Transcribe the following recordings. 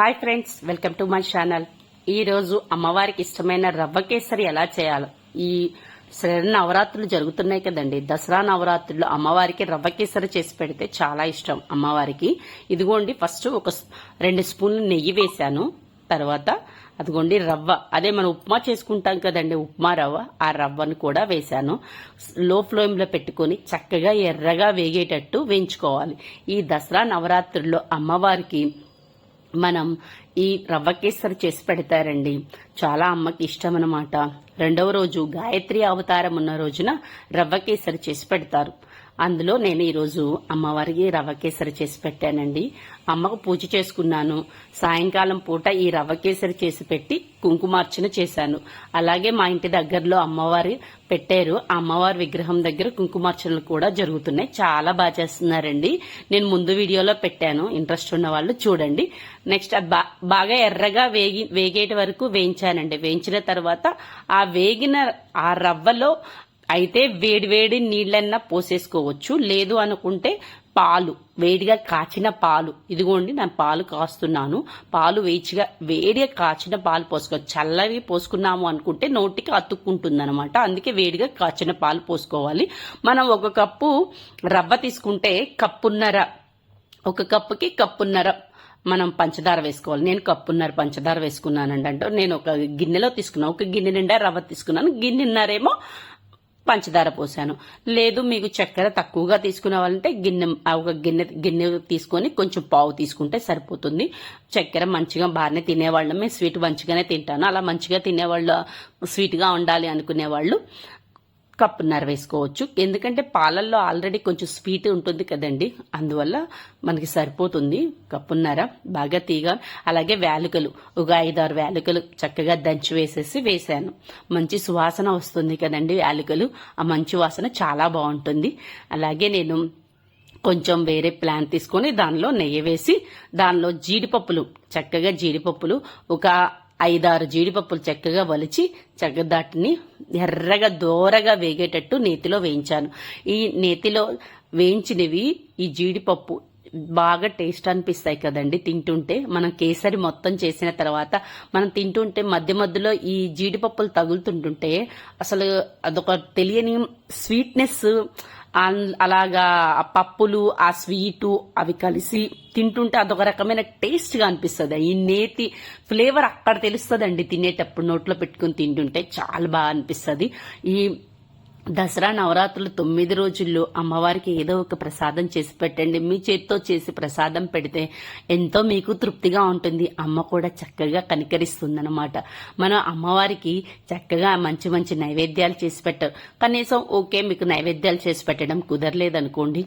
Hi friends welcome to my channel. ఈరోజు అమ్మవారికి ఇష్టమైన రవ్వ కేసరి ఎలా చేయాలో. ఈ శరణ నవరాత్రులు జరుగుతున్నాయి కదండి. దసరా నవరాత్రులు అమ్మవారికి రవ్వ కేసరి చేసి పెడితే చాలా ఇష్టం అమ్మవారికి. ఇదిగోండి ఫస్ట్ ఒక రెండు స్పూన్లు నెయ్యి వేశాను. తర్వాత అదిగోండి రవ్వ. అదే మనం ఉప్మా చేసుకుంటాం కదండి ఉప్మా రవ్వ. ఆ రవ్వను కూడా వేశాను. లో ఫ్లేమ్లో పెట్టుకొని చక్కగా ఎర్రగా వేగేటట్టు వేయించుకోవాలి. ఈ దసరా నవరాత్రుల్లో అమ్మవారికి మనం ఈ రవ్వ కేసరి చేసి పెడతారండి. చాలా అమ్మకి ఇష్టం అన్నమాట రెండవ రోజు గాయత్రి అవతారం ఉన్న రోజున రవ్వ కేసరి చేసి పెడతారు. అందులో నేను ఈరోజు అమ్మవారికి రవ్వ కేసరి చేసి పెట్టానండి. అమ్మకు పూజ చేసుకున్నాను. సాయంకాలం పూట ఈ రవ్వ కేసరి చేసి పెట్టి కుంకుమార్చన చేశాను. అలాగే మా ఇంటి దగ్గరలో అమ్మవారి పెట్టారు. ఆ అమ్మవారి విగ్రహం దగ్గర కుంకుమార్చనలు కూడా జరుగుతున్నాయి. చాలా బాగా చేస్తున్నారండి. నేను ముందు వీడియోలో పెట్టాను. ఇంట్రెస్ట్ ఉన్న వాళ్ళు చూడండి. నెక్స్ట్ అది బాగా ఎర్రగా వేగి వేగేటి వరకు వేయించానండి. వేయించిన తర్వాత ఆ వేగిన ఆ రవ్వలో అయితే వేడివేడి నీళ్ళన్నా పోసేసుకోవచ్చు. లేదు అనుకుంటే పాలు వేడిగా కాచిన పాలు. ఇదిగోండి నేను పాలు కాస్తున్నాను. పాలు వేచిగా వేడిగా కాచిన పాలు పోసుకోవచ్చు చల్లవి పోసుకున్నాము అనుకుంటే నోటికి అతుక్కుంటుంది అనమాట అందుకే వేడిగా కాచిన పాలు పోసుకోవాలి. మనం ఒక కప్పు రవ్వ తీసుకుంటే కప్పున్నర ఒక కప్పుకి కప్పున్నర మనం పంచదార వేసుకోవాలి. నేను కప్పున్నర పంచదార వేసుకున్నానండి అంటే నేను ఒక గిన్నెలో తీసుకున్నాను ఒక గిన్నె నిండా రవ్వ తీసుకున్నాను. గిన్నెన్నరేమో పంచదార పోసాను. లేదు మీకు చక్కెర తక్కువగా తీసుకునే వాళ్ళంటే గిన్నె ఒక గిన్నె గిన్నె తీసుకొని కొంచెం పావు తీసుకుంటే సరిపోతుంది. చక్కెర మంచిగా బాగానే తినేవాళ్ళం మేము స్వీట్ మంచిగానే తింటాను. అలా మంచిగా తినేవాళ్ళు స్వీట్గా ఉండాలి అనుకునే వాళ్ళు కప్పున్నర వేసుకోవచ్చు. ఎందుకంటే పాలల్లో ఆల్రెడీ కొంచెం స్వీట్ ఉంటుంది కదండి. అందువల్ల మనకి సరిపోతుంది కప్పున్నర బాగా తీగ. అలాగే వేలుకలు. ఒక ఐదారు వేలుకలు చక్కగా దంచి వేసేసి వేసాను. మంచి సువాసన వస్తుంది కదండి వేలుకలు. ఆ మంచి వాసన చాలా బాగుంటుంది. అలాగే నేను కొంచెం వేరే ప్లాన్ తీసుకొని దానిలో నెయ్యి వేసి దానిలో జీడిపప్పులు చక్కగా జీడిపప్పులు ఒక ఐదారు జీడిపప్పులు చక్కగా వలిచి చక్కదాటిని ఎర్రగా దోరగా వేగేటట్టు నేతిలో వేయించాను. ఈ నేతిలో వేయించినవి ఈ జీడిపప్పు బాగా టేస్ట్ అనిపిస్తాయి కదండి తింటుంటే. మనం కేసరి మొత్తం చేసిన తర్వాత మనం తింటుంటే మధ్య మధ్యలో ఈ జీడిపప్పులు తగులుతుంటుంటే అసలు అదొక తెలియని స్వీట్నెస్ అన్- అలాగా ఆ పప్పులు ఆ స్వీటు అవి కలిసి తింటుంటే అదొక రకమైన టేస్ట్గా అనిపిస్తుంది. ఈ నేతి ఫ్లేవర్ అక్కడ తెలుస్తుందండి తినేటప్పుడు నోట్లో పెట్టుకుని తింటుంటే. చాలా బాగా అనిపిస్తుంది. ఈ దసరా నవరాత్రులు తొమ్మిది రోజుల్లో అమ్మవారికి ఏదో ఒక ప్రసాదం చేసి పెట్టండి. మీ చేతితో చేసి ప్రసాదం పెడితే ఎంతో మీకు తృప్తిగా ఉంటుంది. అమ్మ కూడా చక్కగా కనికరిస్తుందనమాట మనం అమ్మవారికి చక్కగా మంచి మంచి నైవేద్యాలు చేసి పెట్టారు కనీసం ఓకే మీకు నైవేద్యాలు చేసి పెట్టడం కుదరలేదనుకోండి.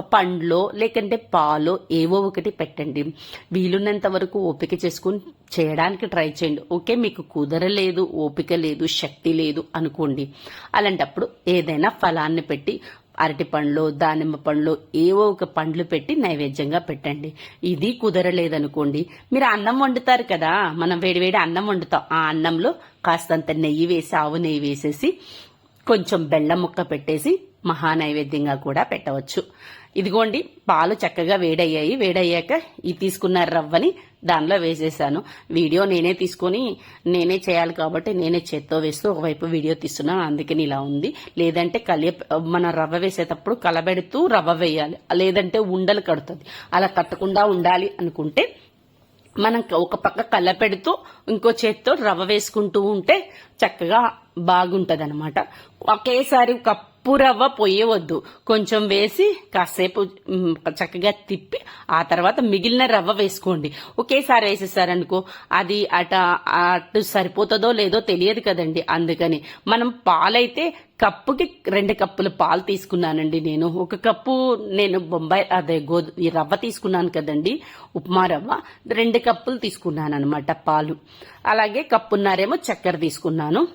పండ్లో లేకంటే పాలో ఏవో ఒకటి పెట్టండి. వీలున్నంత వరకు ఓపిక చేసుకుని చేయడానికి ట్రై చేయండి. ఓకే మీకు కుదరలేదు ఓపిక లేదు శక్తి లేదు అనుకోండి. అలాంటప్పుడు ఏదైనా ఫలాన్ని పెట్టి అరటి పండ్లు దానిమ్మ పండ్లు ఏవో ఒక పండ్లు పెట్టి నైవేద్యంగా పెట్టండి. ఇది కుదరలేదనుకోండి. మీరు అన్నం వండుతారు కదా మనం వేడివేడి అన్నం వండుతాం. ఆ అన్నంలో కాస్తంత నెయ్యి వేసి ఆవు నెయ్యి వేసేసి కొంచెం బెల్లం ముక్క పెట్టేసి మహా నైవేద్యంగా కూడా పెట్టవచ్చు. ఇదిగోండి పాలు చక్కగా వేడయ్యాయి. వేడయ్యాక ఈ తీసుకున్న రవ్వని దానిలో వేసేసాను. వీడియో నేనే తీసుకొని నేనే చేయాలి కాబట్టి నేనే చేత్తో వేస్తూ ఒకవైపు వీడియో తీస్తున్నాను. అందుకని ఇలా ఉంది. లేదంటే కలియ మన రవ్వ వేసేటప్పుడు కలబెడుతూ రవ్వ వేయాలి. లేదంటే ఉండలు కడుతుంది. అలా కట్టకుండా ఉండాలి అనుకుంటే మనం ఒక పక్క కళ్ళ పెడుతూ ఇంకో చేత్తో రవ్వ వేసుకుంటూ ఉంటే చక్కగా బాగుంటుంది అనమాట ఒకేసారి కప్పు రవ్వ పొయ్యవద్దు. కొంచెం వేసి కాసేపు చక్కగా తిప్పి ఆ తర్వాత మిగిలిన రవ్వ వేసుకోండి. ఒకేసారి వేసేసారనుకో అది అట అటు సరిపోతుందో లేదో తెలియదు కదండి. అందుకని మనం పాలైతే కప్పుకి రెండు కప్పులు పాలు తీసుకున్నానండి నేను. ఒక కప్పు నేను బొంబాయి అదే గోధు ఈ రవ్వ తీసుకున్నాను కదండి. ఉప్మా రవ్వ రెండు కప్పులు తీసుకున్నాను అనమాట పాలు. అలాగే కప్పున్నారేమో చక్కెర తీసుకున్నాను.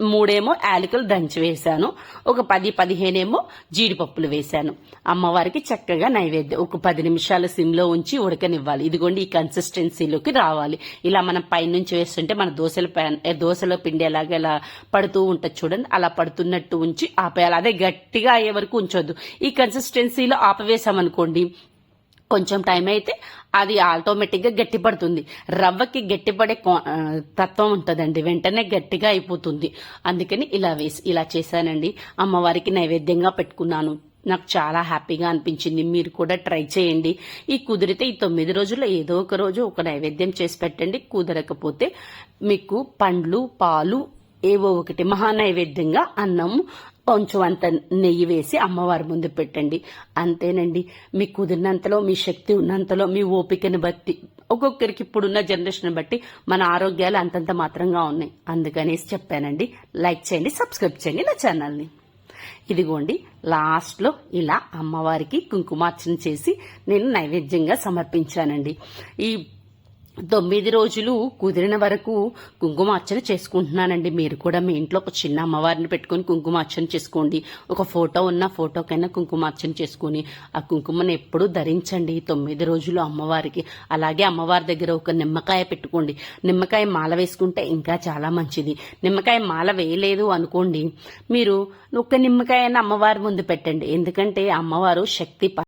మూడేమో యాలకులు దంచి వేశాను. ఒక పది పదిహేనేమో జీడిపప్పులు వేశాను. అమ్మవారికి చక్కగా నైవేద్యం ఒక పది నిమిషాలు సిమ్లో ఉంచి ఉడకనివ్వాలి. ఇదిగోండి ఈ కన్సిస్టెన్సీలోకి రావాలి. ఇలా మనం పైనుంచి వేస్తుంటే మన దోశల పైన ఏ, పిండి ఎలాగ ఇలా పడుతూ ఉంటుంది చూడండి. అలా పడుతున్నట్టు ఉంచి ఆపేయాలి. అదే గట్టిగా అయ్యే వరకు ఉంచొద్దు. ఈ కన్సిస్టెన్సీలో ఆపవేశామనుకోండి కొంచెం టైం అయితే అది ఆటోమేటిక్గా గట్టిపడుతుంది. రవ్వకి గట్టిపడే కో- తత్వం ఉంటుందండి. వెంటనే గట్టిగా అయిపోతుంది. అందుకని ఇలా వేసి ఇలా చేశానండి. అమ్మవారికి నైవేద్యంగా పెట్టుకున్నాను. నాకు చాలా హ్యాపీగా అనిపించింది. మీరు కూడా ట్రై చేయండి. ఈ కుదిరితే ఈ తొమ్మిది రోజుల్లో ఏదో ఒక రోజు ఒక నైవేద్యం చేసి పెట్టండి. కుదరకపోతే మీకు పండ్లు పాలు ఏవో ఒకటి మహా నైవేద్యంగా అన్నం కొంచెం అంత నెయ్యి వేసి అమ్మవారి ముందు పెట్టండి. అంతేనండి. మీ కుదిరినంతలో మీ శక్తి ఉన్నంతలో మీ ఓపికను బట్టి ఒక్కొక్కరికి ఇప్పుడున్న జనరేషన్ బట్టి మన ఆరోగ్యాలు అంతంత మాత్రంగా ఉన్నాయి. అందుకనేసి చెప్పానండి. లైక్ చేయండి సబ్స్క్రైబ్ చేయండి నా ఛానల్ని. ఇదిగోండి లాస్ట్లో ఇలా అమ్మవారికి కుంకుమార్చన చేసి నేను నైవేద్యంగా సమర్పించానండి. ఈ తొమ్మిది రోజులు కుదిరిన వరకు కుంకుమార్చన చేసుకుంటున్నానండి. మీరు కూడా మీ ఇంట్లో ఒక చిన్న అమ్మవారిని పెట్టుకొని కుంకుమార్చన చేసుకోండి. ఒక ఫోటో ఉన్న ఫోటోకైనా కుంకుమార్చన చేసుకొని ఆ కుంకుమను ఎప్పుడూ ధరించండి తొమ్మిది రోజులు అమ్మవారికి. అలాగే అమ్మవారి దగ్గర ఒక నిమ్మకాయ పెట్టుకోండి. నిమ్మకాయ మాల వేసుకుంటే ఇంకా చాలా మంచిది. నిమ్మకాయ మాల వేయలేదు అనుకోండి మీరు ఒక నిమ్మకాయ అమ్మవారి ముందు పెట్టండి. ఎందుకంటే అమ్మవారు శక్తి